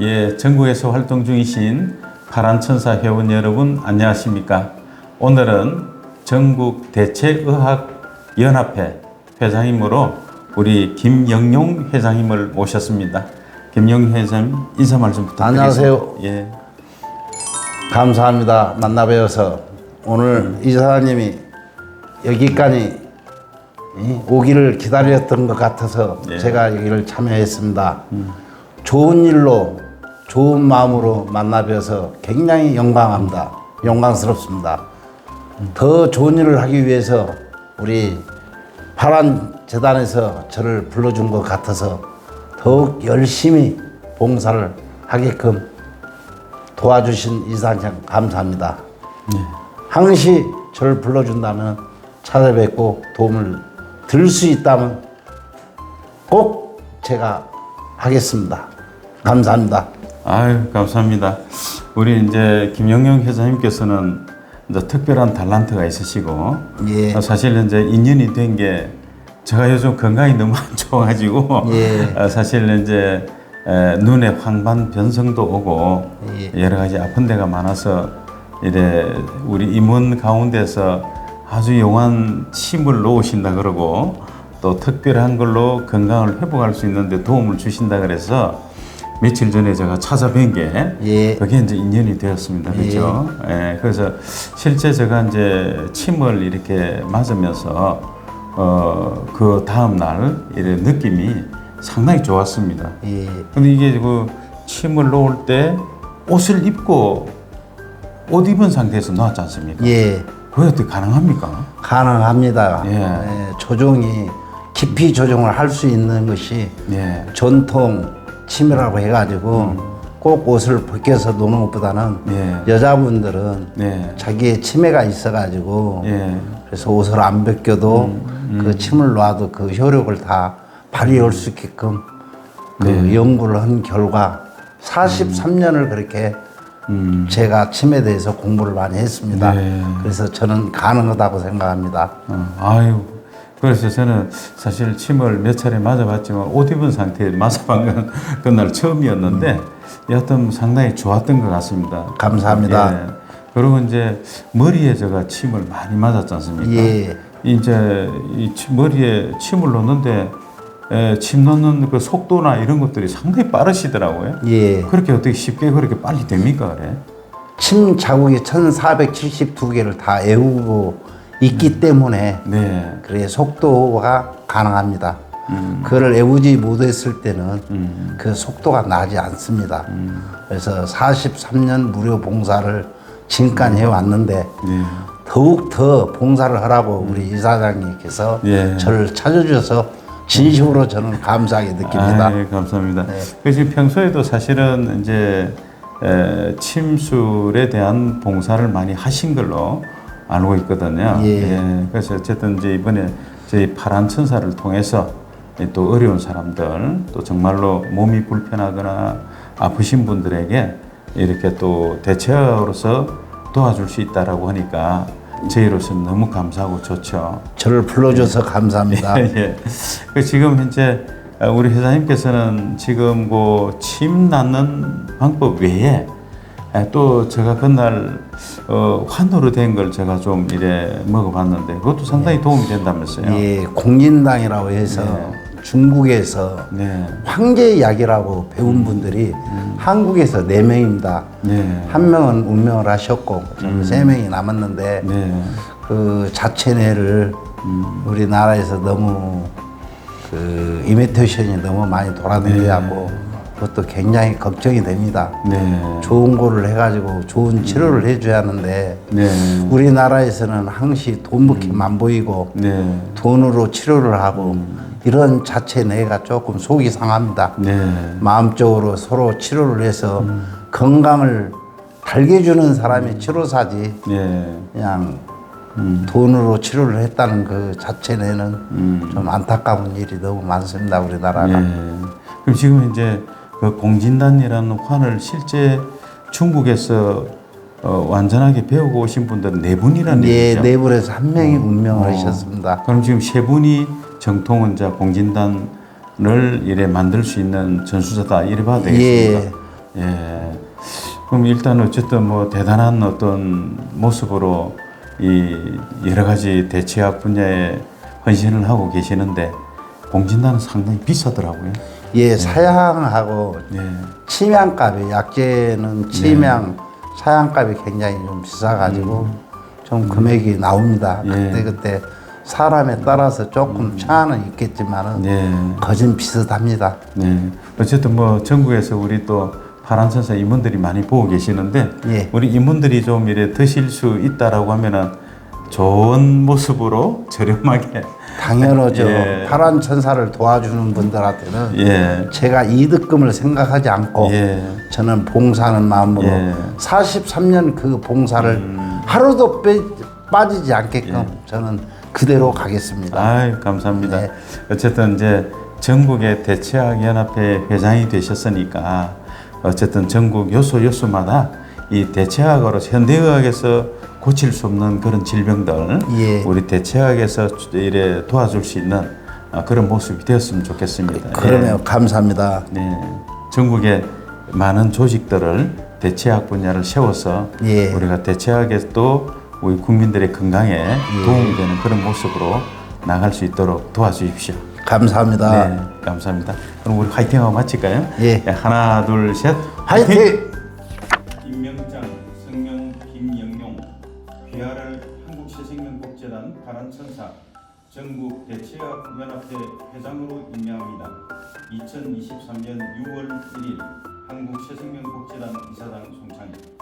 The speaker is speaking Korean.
예, 전국에서 활동 중이신 파란천사 회원 여러분 안녕하십니까? 오늘은 전국 대체의학 연합회 회장님으로 우리 김영용 회장님을 모셨습니다. 김영용 회장님 인사 말씀 부탁드리겠습니다. 안녕하세요. 예, 감사합니다. 만나 뵈어서 오늘 이사장님이 여기까지 이, 오기를 기다렸던 것 같아서 예. 제가 여기를 참여했습니다. 좋은 일로 좋은 마음으로 만나 뵈어서 굉장히 영광합니다. 영광스럽습니다. 더 좋은 일을 하기 위해서 우리 파란 재단에서 저를 불러준 것 같아서 더욱 열심히 봉사를 하게끔 도와주신 이사장 감사합니다. 항시 저를 불러준다면 찾아뵙고 도움을 들 수 있다면 꼭 제가 하겠습니다. 감사합니다. 아유 감사합니다. 우리 이제 김영용 회장님께서는 이제 특별한 달란트가 있으시고 예. 어, 사실 이제 인연이 된 게 제가 요즘 건강이 너무 안 좋아가지고 예. 어, 사실 이제 에, 눈에 황반 변성도 오고 예. 여러 가지 아픈 데가 많아서 이래 우리 임원 가운데서 아주 용한 침을 놓으신다 그러고 또 특별한 걸로 건강을 회복할 수 있는데 도움을 주신다 그래서 며칠 전에 제가 찾아뵌 게 예. 그게 이제 인연이 되었습니다. 그렇죠? 예. 그래서 실제 제가 이제 침을 이렇게 맞으면서 어, 그 다음 날 이런 느낌이 상당히 좋았습니다. 예. 근데 이게 그 침을 놓을 때 옷을 입고 옷 입은 상태에서 놓았지 않습니까? 예. 그게 어떻게 가능합니까? 가능합니다. 예. 예, 조종이 깊이 조종을 할 수 있는 것이 예. 전통 침이라고 해가지고 꼭 옷을 벗겨서 노는 것보다는 예. 여자분들은 네. 자기의 치매가 있어가지고 예. 그래서 옷을 안 벗겨도 그 침을 놔도 그 효력을 다 발휘할 수 있게끔 그 연구를 한 결과 43년을 그렇게 제가 침에 대해서 공부를 많이 했습니다. 네. 그래서 저는 가능하다고 생각합니다. 어, 아유. 그래서 저는 사실 침을 몇 차례 맞아봤지만 옷 입은 상태에 맞아본 건 그날 처음이었는데 여하튼 상당히 좋았던 것 같습니다. 감사합니다. 예. 그리고 이제 머리에 제가 침을 많이 맞았지 않습니까? 예. 이제 이 침- 머리에 침을 넣는데 에, 침 넣는 그 속도나 이런 것들이 상당히 빠르시더라고요. 예. 그렇게 어떻게 쉽게 그렇게 빨리 됩니까, 그래? 침 자국이 1472개를 다 애우고 있기 때문에 네. 그래 속도가 가능합니다. 그걸 애우지 못했을 때는 그 속도가 나지 않습니다. 그래서 43년 무료 봉사를 지금까지 해왔는데 네. 더욱 더 봉사를 하라고 우리 이사장님께서 예. 저를 찾아주셔서 진심으로 저는 감사하게 느낍니다. 아, 예, 감사합니다. 네. 그래서 평소에도 사실은 이제 에, 침술에 대한 봉사를 많이 하신 걸로 알고 있거든요. 예. 그래서 어쨌든 이제 이번에 저희 파란 천사를 통해서 이또 어려운 사람들 또 정말로 몸이 불편하거나 아프신 분들에게 이렇게 또 대체로서 도와줄 수 있다라고 하니까 저희로서는 너무 감사하고 좋죠. 저를 불러줘서 감사합니다. 예. 그 지금 현재 어, 우리 회장님께서는 지금 그침 낳는 방법 외에 에, 또 제가 그날 어, 환으로 된 걸 제가 좀 이래 먹어봤는데 그것도 상당히 도움이 된다면서요. 예, 공진당이라고 해서 중국에서 네. 황제약이라고 배운 분들이 한국에서 네 명입니다. 네. 한 명은 운명을 하셨고 저는 세 명이 남았는데 네. 그 자체내를 우리나라에서 너무 그 이미테이션이 너무 많이 돌아다니고 그것도 굉장히 걱정이 됩니다. 네. 좋은 거를 해가지고 좋은 치료를 해줘야 하는데 네. 우리나라에서는 항시 돈부기만 보이고 네. 돈으로 치료를 하고 이런 자체 내가 조금 속이 상합니다. 네. 마음적으로 서로 치료를 해서 건강을 달게주는 사람이 치료사지 네. 그냥 돈으로 치료를 했다는 그 자체는 좀 안타까운 일이 너무 많습니다 우리나라가. 예. 그럼 지금 이제 그 공진단이라는 환을 실제 중국에서 어, 완전하게 배우고 오신 분들은 네 분이라는 예, 얘기죠. 네 분에서 한 명이 운명을 하셨습니다. 그럼 지금 세 분이 정통 원자 공진단을 이래 만들 수 있는 전수자다 이래 봐도 되겠습니까? 예. 그럼 일단 어쨌든 뭐 대단한 어떤 모습으로 이 여러 가지 대체학 분야에 헌신을 하고 계시는데 공진단은 상당히 비싸더라고요. 예, 사양하고 예. 치명값이 약재는 치명 사양값이 굉장히 좀 비싸가지고 좀 금액이 나옵니다. 예. 그때 그때 사람에 따라서 조금 차이는 있겠지만은 네. 거진 비슷합니다. 네. 어쨌든 뭐 전국에서 우리 또 파란천사 임원들이 많이 보고 계시는데 예. 우리 임원들이 좀 이래 드실 수 있다라고 하면은 좋은 모습으로 저렴하게 당연하죠. 예. 파란 천사를 도와주는 분들한테는 예. 제가 이득금을 생각하지 않고 예. 저는 봉사하는 마음으로 예. 음. 43년 그 봉사를 하루도 빼, 빠지지 않게끔 저는 그대로 가겠습니다. 아유 감사합니다. 네. 어쨌든 이제 전국의 대체학 연합회 회장이 되셨으니까 어쨌든 전국 요소 요소마다 이 대체학으로 현대의학에서 고칠 수 없는 그런 질병들 예. 우리 대체학에서 이래 도와줄 수 있는 아, 그런 모습이 되었으면 좋겠습니다. 그러네요. 감사합니다. 예. 네. 전국의 많은 조직들을 대체학 분야를 세워서 예. 우리가 대체학에서 또 우리 국민들의 건강에 예. 도움이 되는 그런 모습으로 나갈 수 있도록 도와주십시오. 감사합니다. 네, 감사합니다. 그럼 우리 화이팅하고 마칠까요? 예. 네, 하나, 둘, 셋. 화이팅! 김명장, 전국 대체학 연합회 회장으로 임명합니다. 2023년 6월 1일 한국새생명복지단 이사장 송창희